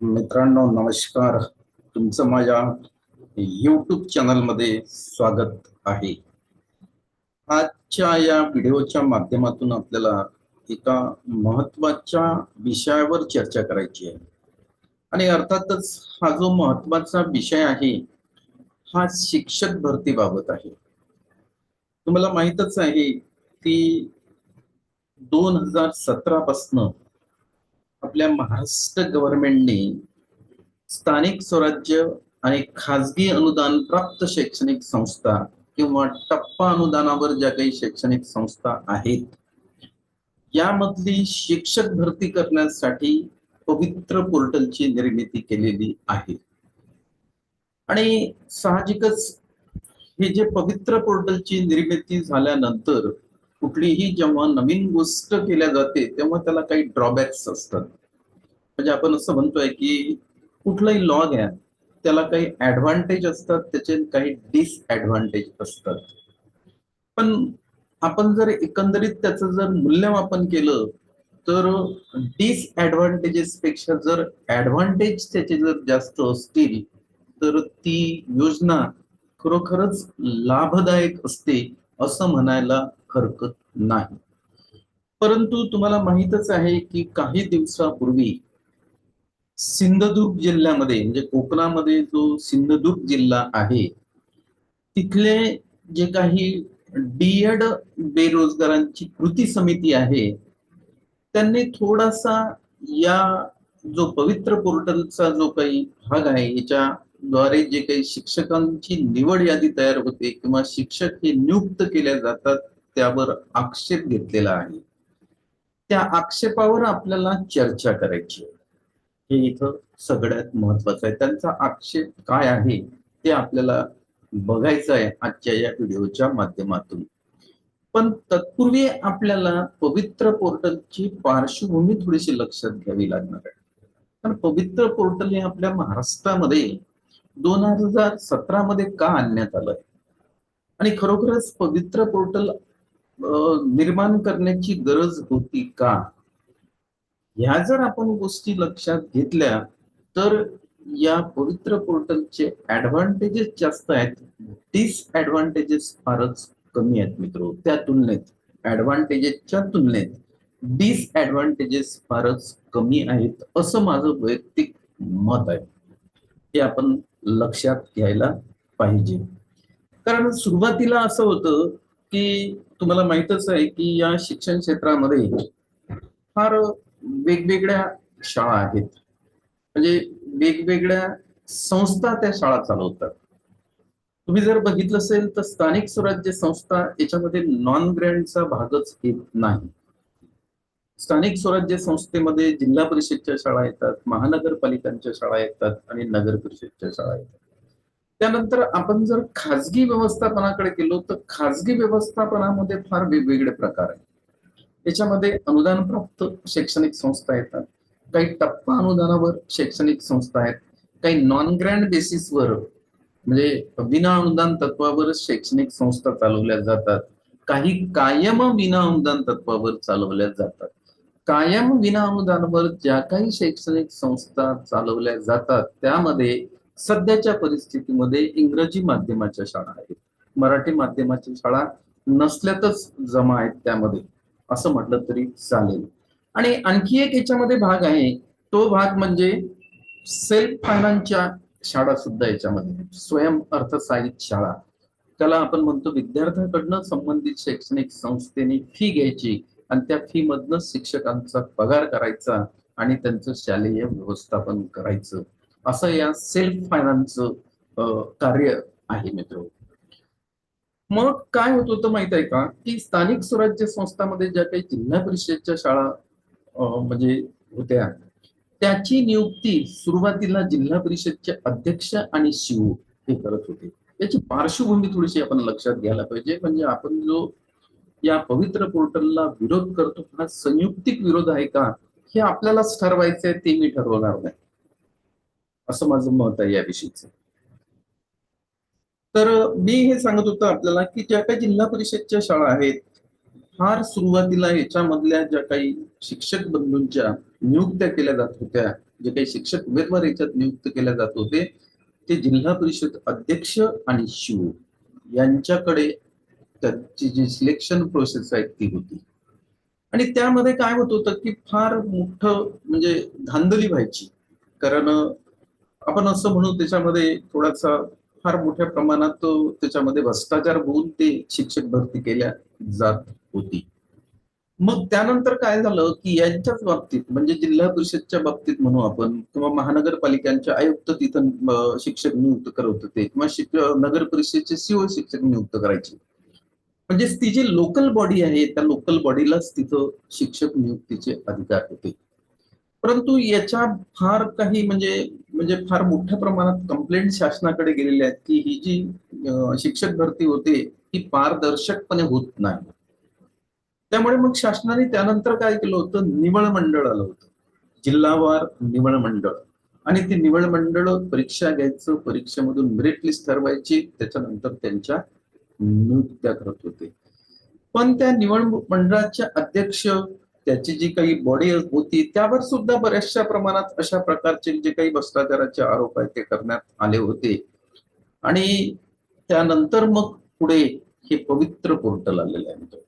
मित्रांनो नमस्कार. तुमचं माझ्या युट्यूब चॅनलमध्ये स्वागत आहे. आजच्या या व्हिडिओच्या माध्यमातून आपल्याला एका महत्त्वाच्या विषयावर चर्चा करायची आहे. आणि अर्थातच हा जो महत्त्वाचा विषय आहे हा शिक्षक भरतीबाबत आहे. तुम्हाला माहीतच आहे की दोन हजार सतरा पासनं आपल्या महाराष्ट्र गव्हर्नमेंटने स्थानिक स्वराज्य आणि खाजगी अनुदान प्राप्त शैक्षणिक संस्था किंवा टप्पा अनुदानावर ज्या काही शैक्षणिक संस्था आहेत यामधली शिक्षक भरती करण्यासाठी पवित्र पोर्टलची निर्मिती केलेली आहे. आणि साहजिकच हे जे पवित्र पोर्टलची निर्मिती झाल्यानंतर कुठलीही जेव्हा नवीन गोष्ट केल्या जाते तेव्हा त्याला काही ड्रॉबॅक्स असतात. म्हणजे आपण असं म्हणतोय की कुठलाही लॉ घ्या त्याला काही ऍडव्हान्टेज असतात त्याचे काही डिसएडव्हान्टेज असतात. पण आपण जर एकंदरीत त्याचं जर मूल्यमापन केलं तर डिसएडव्हान्टेजेस पेक्षा जर ऍडव्हान्टेज त्याचे जर जास्त असतील तर ती योजना खरोखरच लाभदायक असते असं म्हणायला हरकत नाही. परंतु तुम्हाला माहितच आहे की काही दिवसापूर्वी सिंधुदुर्ग जिल्ह्यामध्ये म्हणजे कोकणामध्ये जो सिंधुदुर्ग जिल्हा आहे तिथले जे काही डीएड बेरोजगारांची कृती समिती आहे त्यांनी थोडासा या जो पवित्र पोर्टलचा जो काही भाग आहे याच्याद्वारे जे काही शिक्षकांची निवड यादी तयार होते किंवा शिक्षक हे नियुक्त केल्या जातात त्यावर आक्षेप घेतलेला आहे. त्या आक्षेपावर आपल्याला चर्चा करायची आहे. हे इथं सगळ्यात महत्वाचं आहे. त्यांचा आक्षेप काय आहे ते आपल्याला बघायचं आहे आजच्या या व्हिडिओच्या माध्यमातून. पण तत्पूर्वी आपल्याला पवित्र पोर्टलची पार्श्वभूमी थोडीशी लक्षात घ्यावी लागणार आहे. कारण पवित्र पोर्टल हे आपल्या महाराष्ट्रामध्ये दोन हजार सतरा मध्ये का आणण्यात आलंय? आणि खरोखरच पवित्र पोर्टल निर्माण करण्याची गरज होती का? ह्या जर आपण गोष्टी लक्षात घेतल्या तर या पवित्र पोर्टलचे ऍडव्हान्टेजेस जास्त आहेत डिसएडव्हान्टेजेस फारच कमी आहेत मित्र. त्या तुलनेत ऍडव्हान्टेजेसच्या तुलनेत डिसएडव्हान्टेजेस फारच कमी आहेत असं माझं वैयक्तिक मत आहे. ते आपण लक्षात घ्यायला पाहिजे. कारण सुरुवातीला असं होतं की तुम्हाला माहितच आहे की या शिक्षण क्षेत्रामध्ये फार वेगवेगळ्या शाळा आहेत. म्हणजे वेगवेगळ्या संस्था त्या शाळा चालवतात. तुम्ही जर बघितलं असेल तर स्थानिक स्वराज्य संस्था याच्यामध्ये नॉन ग्रँडचा भागच येत नाही. स्थानिक स्वराज्य संस्थेमध्ये जिल्हा परिषदच्या शाळा येतात महानगरपालिकांच्या शाळा येतात आणि नगर परिषदच्या शाळा येतात. त्यानंतर आपण जर खाजगी व्यवस्थापनाकडे गेलो तर खाजगी व्यवस्थापनामध्ये फार वेगवेगळे प्रकार आहेत. त्याच्यामध्ये अनुदान प्राप्त शैक्षणिक संस्था येतात. काही टप्पा अनुदानावर शैक्षणिक संस्था आहेत. काही नॉन ग्रँड बेसिसवर म्हणजे विना अनुदान तत्वावर शैक्षणिक संस्था चालवल्या जातात. काही कायम विना अनुदान तत्वावर चालवल्या जातात. कायम विना अनुदानावर ज्या काही शैक्षणिक संस्था चालवल्या जातात त्यामध्ये सध्याच्या परिस्थितीमध्ये इंग्रजी माध्यमाच्या शाळा आहेत. मराठी माध्यमाच्या शाळा नसल्यातच जमा आहेत त्यामध्ये. असं म्हटलं तरी चालेल. आणि आणखी एक याच्यामध्ये भाग आहे. तो भाग म्हणजे सेल्फ फायनान्सच्या शाळा सुद्धा याच्यामध्ये स्वयं अर्थसहाय्यित शाळा. त्याला आपण म्हणतो विद्यार्थ्याकडनं संबंधित शैक्षणिक संस्थेने फी घ्यायची आणि त्या फी मधनं शिक्षकांचा पगार करायचा आणि त्यांचं शालेय व्यवस्थापन करायचं. असं या सेल्फ फायनान्सचं कार्य आहे मित्र. मग काय होत होतं माहीत आहे का? की स्थानिक स्वराज्य संस्थामध्ये ज्या काही जिल्हा परिषदच्या शाळा म्हणजे होत्या त्याची नियुक्ती सुरुवातीला जिल्हा परिषदचे अध्यक्ष आणि शिव हे करत होते. याची पार्श्वभूमी थोडीशी आपण लक्षात घ्यायला पाहिजे. म्हणजे आपण जो या पवित्र पोर्टलला विरोध करतो हा संयुक्तिक विरोध आहे का हे आपल्यालाच ठरवायचं आहे ते मी ठरवणार नाही. असं माझं मत आहे याविषयीचं. तर मी हे सांगत होतो आपल्याला की ज्या काही जिल्हा परिषदच्या शाळा आहेत फार सुरुवातीला याच्यामधल्या ज्या काही शिक्षक बंधूंच्या नियुक्त्या केल्या जात होत्या जे काही शिक्षक उमेदवार याच्यात नियुक्त केल्या जात होते ते जिल्हा परिषद अध्यक्ष आणि शिव यांच्याकडे त्याची जी सिलेक्शन प्रोसेस आहे ती होती. आणि त्यामध्ये काय होत होतं की फार मोठं म्हणजे धांदली व्हायची. कारण आपण असं म्हणू त्याच्यामध्ये थोडासा फार मोठ्या प्रमाणात त्याच्यामध्ये भ्रष्टाचार होऊन ते शिक्षक भरती केल्या जात होती. मग त्यानंतर काय झालं की यांच्याच बाबतीत म्हणजे जिल्हा परिषदच्या बाबतीत म्हणू आपण किंवा महानगरपालिकांच्या आयुक्त तिथं शिक्षक नियुक्त करत होते किंवा शिक नगर परिषदेचे सीओ शिक्षक नियुक्त करायचे. म्हणजे ती जी लोकल बॉडी आहे त्या लोकल बॉडीलाच तिथं शिक्षक नियुक्तीचे अधिकार होते. परंतु याच्या फार काही म्हणजे म्हणजे फार मोठ्या प्रमाणात कंप्लेंट शासनाकडे गेलेल्या आहेत की ही जी शिक्षक भरती होते ती पारदर्शकपणे होत नाही. त्यामुळे मग शासनाने त्यानंतर काय केलं होतं? निवड मंडळ आलं होतं. जिल्हावार निवड मंडळ. आणि ते निवड मंडळ परीक्षा घ्यायचं परीक्षेमधून मेरिट लिस्ट ठरवायची त्याच्यानंतर त्यांच्या नियुक्त्या करत होते. पण त्या निवड मंडळाच्या अध्यक्ष त्याची जी काही बॉडी होती त्यावर सुद्धा बऱ्याचशा प्रमाणात अशा प्रकारचे जे काही भ्रष्टाचाराचे आरोप आहेत ते करण्यात आले होते. आणि त्यानंतर मग पुढे हे पवित्र पोर्टल आलेलं आहे.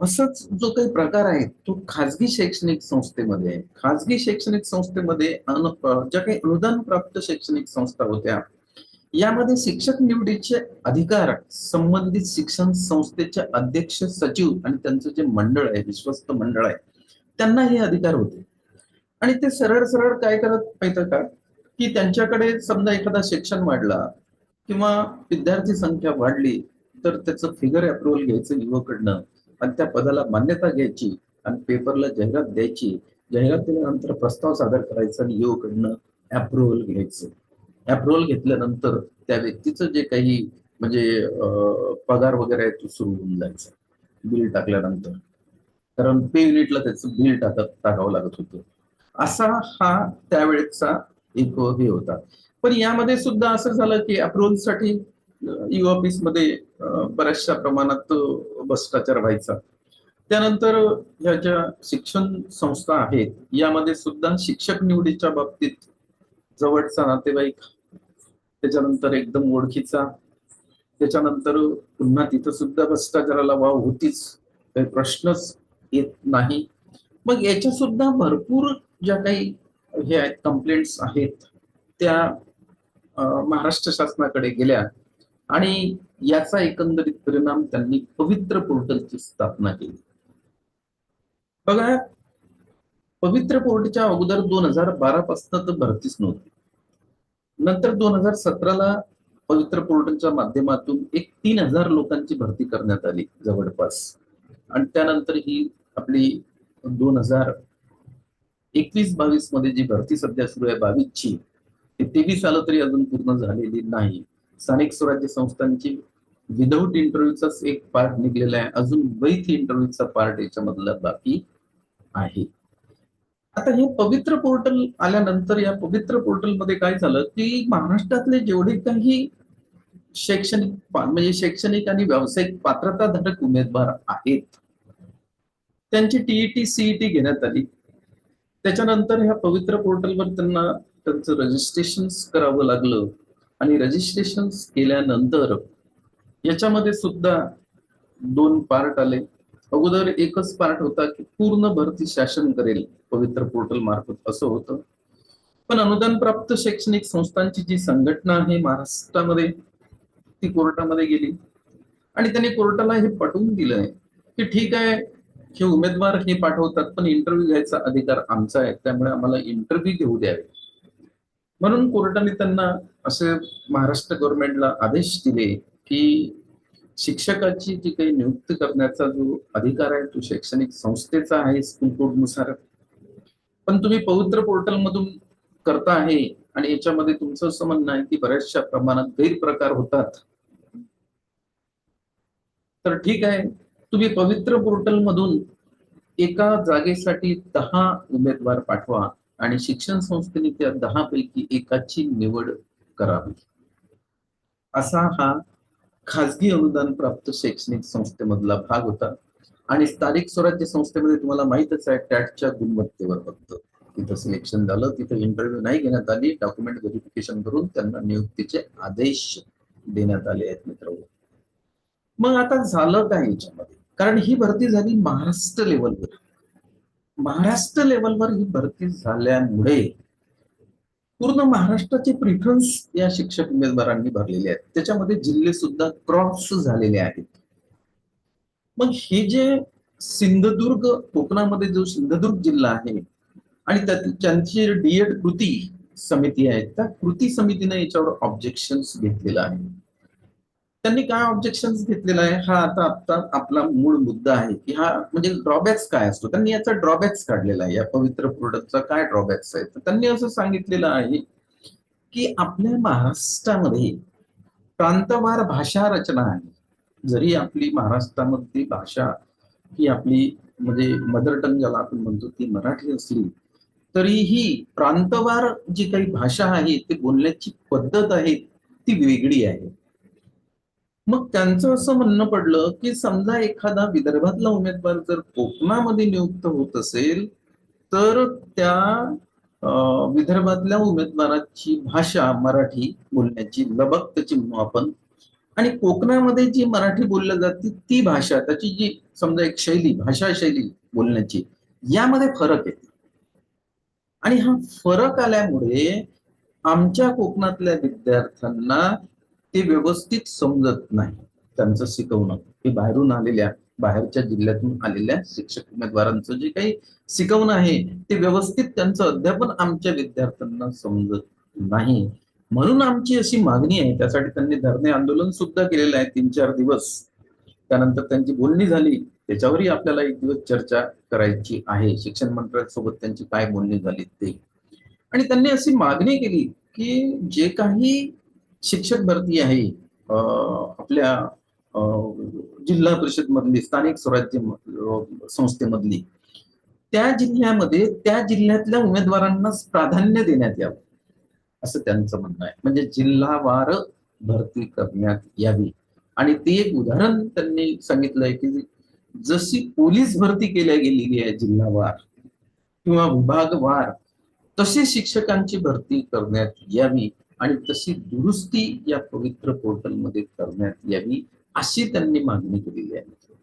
असंच जो काही प्रकार आहे तो खाजगी शैक्षणिक संस्थेमध्ये आहे. खाजगी शैक्षणिक संस्थेमध्ये ज्या काही अनुदान प्राप्त शैक्षणिक संस्था होत्या यामध्ये शिक्षक निवडीचे अधिकार संबंधित शिक्षण संस्थेचे अध्यक्ष सचिव आणि त्यांचं जे मंडळ आहे विश्वस्त मंडळ आहे त्यांना हे अधिकार होते. आणि ते सरळ सरळ काय करत माहिती का? की त्यांच्याकडे समजा एखादा सेक्शन वाढला किंवा विद्यार्थी संख्या वाढली तर त्याचं फिगर अप्रुव्हल घ्यायचं युवकडनं आणि त्या पदाला मान्यता घ्यायची आणि पेपरला जाहिरात द्यायची. जाहिरात दिल्यानंतर प्रस्ताव सादर करायचा आणि युवकडनं अप्रुव्हल घ्यायचं. अप्रुव्हल घेतल्यानंतर त्या व्यक्तीचं जे काही म्हणजे पगार वगैरे आहे तो सुरू होऊन जायचा. बिल टाकल्यानंतर. कारण पे युनिटला त्याचं बिल टाकत टाकावं लागत होतं. असा हा त्यावेळेचा एक हे होता. पण यामध्ये सुद्धा असं झालं की अप्रुव्हलसाठी यू ऑफिसमध्ये बऱ्याचशा प्रमाणात भ्रष्टाचार व्हायचा. त्यानंतर ह्या ज्या शिक्षण संस्था आहेत यामध्ये सुद्धा शिक्षक निवडीच्या बाबतीत जवळचा नातेवाईक त्याच्यानंतर एकदम ओळखीचा त्याच्यानंतर पुन्हा तिथं सुद्धा भ्रष्टाचाराला वाव होतीच काही प्रश्नच येत नाही. मग याच्या सुद्धा भरपूर ज्या काही हे आहेत कंप्लेंट्स आहेत त्या महाराष्ट्र शासनाकडे गेल्या. आणि याचा एकंदरीत परिणाम त्यांनी पवित्र पोर्टलची स्थापना केली. बघा पवित्र पोर्टच्या अगोदर दोन हजार बारा पासून तर भरतीच नव्हती. नंतर दोन हजार सतराला पवित्र पोर्टलच्या माध्यमातून एक तीन हजार लोकांची भरती करण्यात आली जवळपास. आणि त्यानंतर ही आपली दोन हजार एकवीस बावीसमध्ये जी भरती सध्या सुरू आहे बावीसची ती तेवीस आलं तरी अजून पूर्ण झालेली नाही. स्थानिक स्वराज्य संस्थांची विदाऊट इंटरव्ह्यूचाच एक पार्ट निघलेला आहे. अजून वैथ इंटरव्ह्यूचा पार्ट याच्यामधला बाकी आहे. आता हे पवित्र पोर्टल आल्यानंतर या पवित्र पोर्टलमध्ये काय झालं की महाराष्ट्रातले जेवढे काही शैक्षणिक म्हणजे शैक्षणिक आणि व्यावसायिक पात्रताधारक उमेदवार आहेत त्यांची टीईटी सीईटी घेण्यात आली. त्याच्यानंतर ह्या पवित्र पोर्टलवर त्यांना त्यांचं रजिस्ट्रेशन करावं लागलं. आणि रजिस्ट्रेशन केल्यानंतर याच्यामध्ये सुद्धा दोन पार्ट आले. अगोदर एकच पार्ट होता की पूर्ण भरती शासन करेल पवित्र पोर्टल मार्फत. असं होतं. पण अनुदान प्राप्त शैक्षणिक संस्थांची जी संघटना आहे महाराष्ट्रामध्ये ती कोर्टामध्ये गेली. आणि त्यांनी कोर्टाला हे पटवून दिलंय की ठीक आहे हे उमेदवार हे पाठवतात पण इंटरव्ह्यू घ्यायचा अधिकार आमचा आहे त्यामुळे आम्हाला इंटरव्ह्यू घेऊ द्यावे म्हणून कोर्टाने त्यांना असे महाराष्ट्र गव्हर्नमेंटला आदेश दिले की शिक्षकाची जी काही नियुक्ती करण्याचा जो अधिकार आहे तो शैक्षणिक संस्थेचा आहे स्कूल कोडनुसार पण तुम्ही पवित्र पोर्टल मधून करता आहे आणि याच्यामध्ये तुमचं असं म्हणणं आहे की बऱ्याचशा प्रमाणात गैरप्रकार होतात. तर ठीक आहे. तुम्ही पवित्र पोर्टल मधून एका जागेसाठी दहा उमेदवार पाठवा आणि शिक्षण संस्थेने त्या दहा पैकी एकाची निवड करावी. असा हा खाजगी अनुदान प्राप्त शैक्षणिक संस्थेमधला भाग होता. आणि स्थानिक स्वराज्य संस्थेमध्ये तुम्हाला माहितच आहे टॅटच्या गुणवत्तेवर फक्त. तिथं सिलेक्शन झालं तिथं इंटरव्ह्यू नाही घेण्यात आली. डॉक्युमेंट व्हेरिफिकेशन करून त्यांना नियुक्तीचे आदेश देण्यात आले आहेत मित्र मग आता झालं काय याच्यामध्ये? कारण ही भरती झाली महाराष्ट्र लेवलवर महाराष्ट्र लेवलवर ही भरती झाल्यामुळे पूर्ण महाराष्ट्राचे प्रिफरन्स या शिक्षक उमेदवारांनी भरलेले आहेत त्याच्यामध्ये जिल्हे सुद्धा क्रॉस झालेले आहेत. मग हे जे सिंधुदुर्ग कोकणामध्ये जो सिंधुदुर्ग जिल्हा आहे आणि त्यात त्यांची डीएड कृती समिती आहे त्या कृती समितीने याच्यावर ऑब्जेक्शन घेतलेलं आहे. त्यांनी काय ऑब्जेक्शन घेतलेला आहे? हा आता आता आपला मूळ मुद्दा आहे की हा म्हणजे ड्रॉबॅक्स काय असतो? त्यांनी याचा ड्रॉबॅक्स काढलेला आहे. या पवित्र प्रोडक्टचा काय ड्रॉबॅक्स आहे तर त्यांनी असं सांगितलेलं आहे की आपल्या महाराष्ट्रामध्ये प्रांतवार भाषा रचना आहे. जरी आपली महाराष्ट्रामधली भाषा ही आपली म्हणजे मदर टंग ज्याला आपण म्हणतो ती मराठी असली तरीही प्रांतवार जी काही भाषा आहे ती बोलण्याची पद्धत आहे ती वेगळी आहे. मग त्यांचं असं म्हणणं पडलं की समजा एखादा विदर्भातला उमेदवार जर कोकणामध्ये नियुक्त होत असेल तर त्या विदर्भातल्या उमेदवाराची भाषा मराठी बोलण्याची लबक त्याची आपण आणि कोकणामध्ये जी मराठी बोलली जाते ती भाषा त्याची जी समजा एक शैली भाषा शैली बोलण्याची यामध्ये फरक येते आणि हा फरक आल्यामुळे आमच्या कोकणातल्या विद्यार्थ्यांना ते व्यवस्थित समजत नाही. त्यांचं शिकवणं. हे बाहेरून आलेल्या बाहेरच्या जिल्ह्यातून आलेल्या शिक्षक उमेदवारांचं जे काही शिकवणं आहे ते व्यवस्थित त्यांचं अध्यापन आमच्या विद्यार्थ्यांना समजत नाही. म्हणून आमची अशी मागणी आहे. त्यासाठी त्यांनी धरणे आंदोलन सुद्धा केलेलं आहे. तीन चार दिवस. त्यानंतर त्यांची बोलणी झाली. त्याच्यावरही आपल्याला एक दिवस चर्चा करायची आहे. शिक्षण मंत्र्यांसोबत त्यांची काय बोलणी झाली ते. आणि त्यांनी अशी मागणी केली की जे काही शिक्षक भरती आहे. आपल्या जिल्हा परिषद मधली स्थानिक स्वराज्य संस्थेमधली. त्या जिल्ह्यामध्ये त्या जिल्ह्यातल्या उमेदवारांना प्राधान्य देण्यात यावं असं त्यांचं म्हणणं आहे. म्हणजे जिल्हावार भरती करण्यात यावी. आणि ते एक उदाहरण त्यांनी सांगितलंय की जशी पोलीस भरती केल्या गेलेली आहे जिल्हावार किंवा विभागवार तशी शिक्षकांची भरती करण्यात यावी. आणि तशी दुरुस्ती या पवित्र पोर्टलमध्ये करण्यात यावी अशी त्यांनी मागणी केलेली आहे.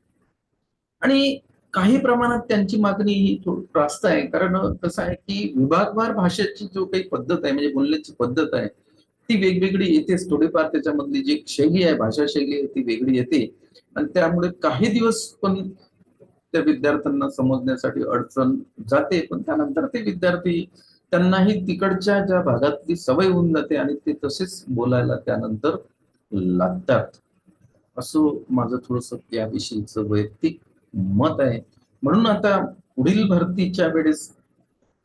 आणि काही प्रमाणात त्यांची मागणी ही थोडी त्रास्त आहे. कारण कसं आहे की विभागवार भाषेची जो काही पद्धत आहे म्हणजे बोलण्याची पद्धत आहे ती वेगवेगळी येतेच थोडीफार त्याच्यामधली जी शैली आहे भाषा शैली आहे ती वेगळी येते. आणि त्यामुळे काही दिवस पण त्या विद्यार्थ्यांना समजण्यासाठी अडचण जाते. पण त्यानंतर ते विद्यार्थी त्यांनाही तिकडच्या ज्या भागातली सवय होऊन जाते आणि ते तसेच बोलायला त्यानंतर लागतात. असं माझं थोडस याविषयीच वैयक्तिक मत आहे. म्हणून आता पुढील भरतीच्या वेळेस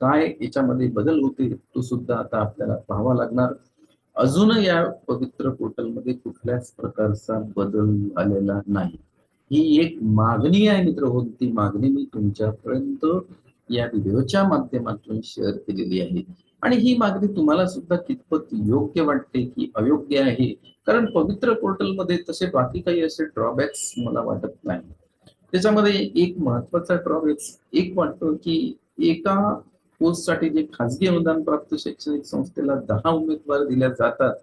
काय याच्यामध्ये बदल होते तो सुद्धा आता आपल्याला पाहावा लागणार. अजून या पवित्र पोर्टलमध्ये कुठल्याच प्रकारचा बदल झालेला नाही. ही एक मागणी आहे मित्र हो ती मागणी मी तुमच्यापर्यंत या व्हिडिओच्या माध्यमातून शेअर केलेली आहे. आणि ही मागणी तुम्हाला सुद्धा कितपत योग्य वाटते की अयोग्य आहे? कारण पवित्र पोर्टलमध्ये तसे बाकी काही असे ड्रॉबॅक्स मला वाटत नाही. त्याच्यामध्ये एक महत्त्वाचा ड्रॉबॅक्स एक वाटतो की एका पोस्टसाठी जे खाजगी अनुदान प्राप्त शैक्षणिक संस्थेला दहा उमेदवार दिल्या जातात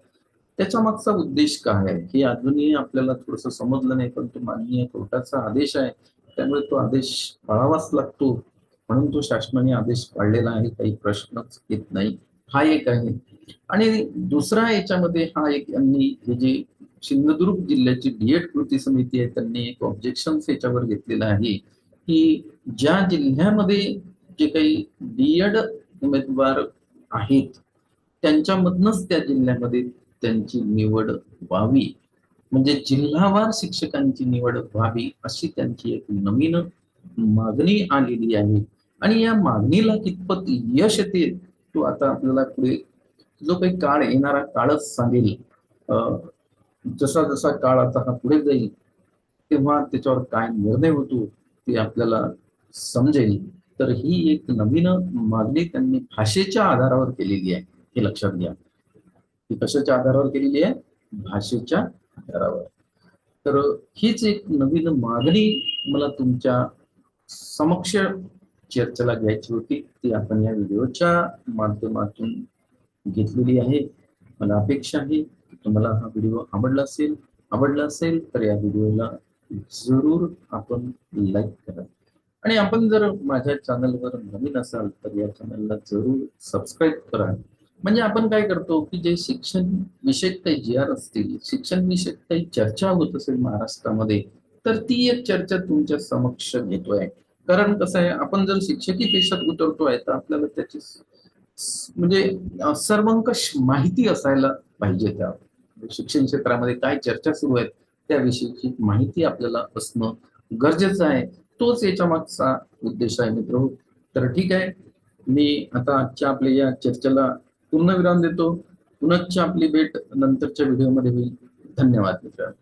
त्याच्या मागचा उद्देश काय आहे? हे अजूनही आपल्याला थोडस समजलं नाही पण तो माननीय कोर्टाचा आदेश आहे. त्यामुळे तो आदेश पाळावाच लागतो. म्हणून तो शासनाने आदेश पाळलेला आहे काही प्रश्नच येत नाही. हा एक आहे. आणि दुसरा याच्यामध्ये हा एक यांनी हे जे सिंधुदुर्ग जिल्ह्याची डीएड कृती समिती आहे त्यांनी एक ऑब्जेक्शन याच्यावर घेतलेलं आहे की ज्या जिल्ह्यामध्ये जे काही डीएड उमेदवार आहेत त्यांच्यामधनच त्या जिल्ह्यामध्ये त्यांची निवड व्हावी. म्हणजे जिल्हावार शिक्षकांची निवड व्हावी अशी त्यांची एक नवीन मागणी आलेली आहे. आणि या मागणीला कितपत यश येते तो आता आपल्याला पुढे जो काही काळ येणारा काळच सांगेल. अं, जसा जसा काळ आता हा पुढे जाईल तेव्हा त्याच्यावर काय निर्णय होतो ते आपल्याला समजेल. तर ही एक नवीन मागणी त्यांनी भाषेच्या आधारावर केलेली आहे हे लक्षात घ्या. ही कशाच्या आधारावर केलेली आहे? भाषेच्या आधारावर. तर हीच एक नवीन मागणी मला तुमच्या समक्ष चर्चेला घ्यायची होती ती आपण या व्हिडिओच्या माध्यमातून घेतलेली आहे. मला अपेक्षा आहे की तुम्हाला हा व्हिडिओ आवडला असेल आवडला असेल तर या व्हिडिओला जरूर आपण लाईक करा. आणि आपण जर माझ्या चॅनलवर नवीन असाल तर या चॅनलला जरूर सबस्क्राईब करा. म्हणजे आपण काय करतो की जे शिक्षण विषयक काही जी आर असतील शिक्षण विषयक काही चर्चा होत असेल महाराष्ट्रामध्ये तर ती एक चर्चा तुमच्या समक्ष घेतोय. कारण कसं आहे आपण जर शिक्षकी पेशात उतरतोय तर आपल्याला त्याची म्हणजे सर्वंकष माहिती असायला पाहिजे त्या शिक्षण क्षेत्रामध्ये काय चर्चा सुरू आहेत त्याविषयीची माहिती आपल्याला असणं गरजेचं आहे. तोच याच्या मागचा उद्देश आहे मित्र. तर ठीक आहे मी आता आजच्या आपल्या या चर्चेला पूर्ण विराम देतो. पुनश्च आपली भेट नंतरच्या व्हिडिओमध्ये होईल. धन्यवाद मित्र.